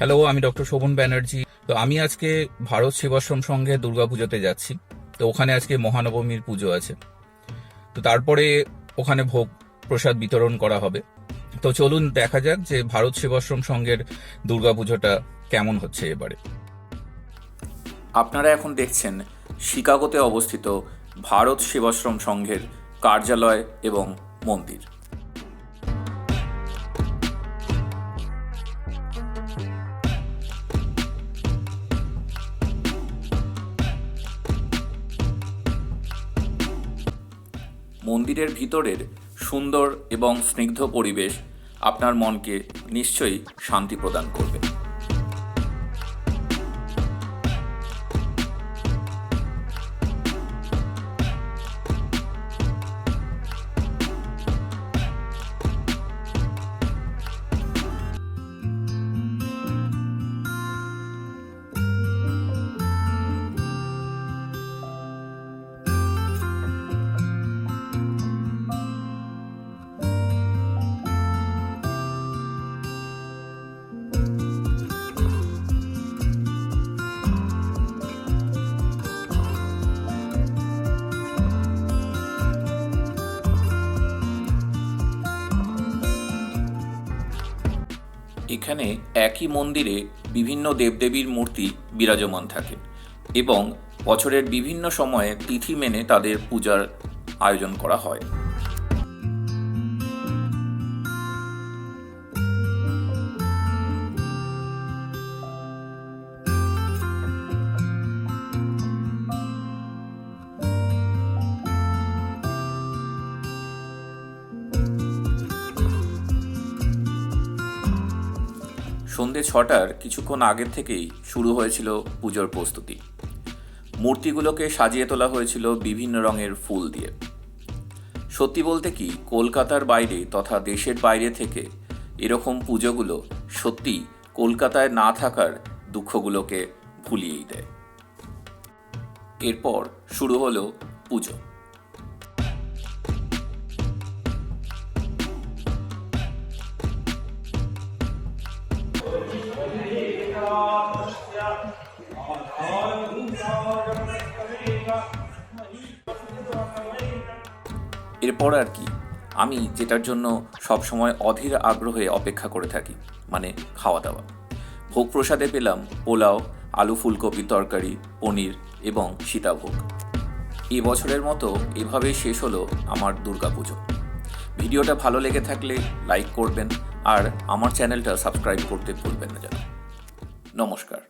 Hello আমি doctor Sovan Banerjee তো আমি আজকে ভারত সেবাশ্রম সংঘে দুর্গাপুজোতে যাচ্ছি। তো ওখানে আজকে মহানবমীর পুজো আছে। তো তারপরে ওখানে ভোগ প্রসাদ বিতরণ করা হবে। তো চলুন দেখা যাক যে ভারত সেবাশ্রম সংঘের দুর্গাপুজোটা কেমন হচ্ছে এবারে। আপনারা এখন দেখছেন শিকাগোতে অবস্থিত ভারত সেবাশ্রম সংঘের কার্যালয় এবং মন্দির। মন্দিরের ভিতরের সুন্দর এবং স্নিগ্ধ পরিবেশ আপনার মনকে নিশ্চয়ই শান্তি প্রদান করবে। এখানে একই মন্দিরে বিভিন্ন দেবদেবীর মূর্তি বিরাজমান থাকে এবং বছরের বিভিন্ন সময়ে তিথি মেনে তাদের পূজার আয়োজন করা হয়। সন্ধে ছটার কিছুক্ষণ আগের থেকেই শুরু হয়েছিল পুজোর প্রস্তুতি। মূর্তিগুলোকে সাজিয়ে তোলা হয়েছিল বিভিন্ন রঙের ফুল দিয়ে। সত্যি বলতে কি, কলকাতার বাইরে তথা দেশের বাইরে থেকে এরকম পুজোগুলো সত্যি কলকাতায় না থাকার দুঃখগুলোকে ভুলিয়েই দেয়। এরপর শুরু হলো পুজো। এরপর আর কি, আমি যেটার জন্য সবসময় অধীর আগ্রহে অপেক্ষা করে থাকি মানে খাওয়া দাওয়া ভোগ প্রসাদে পেলাম পোলাও, আলু ফুলকপি তরকারি, পনির এবং সীতাভোগ। এ বছরের মতো এভাবেই শেষ হলো আমার দুর্গাপুজো ভিডিওটা ভালো লেগে থাকলে লাইক করবেন আর আমার চ্যানেলটা সাবস্ক্রাইব করতে ভুলবেন না যেন। নমস্কার।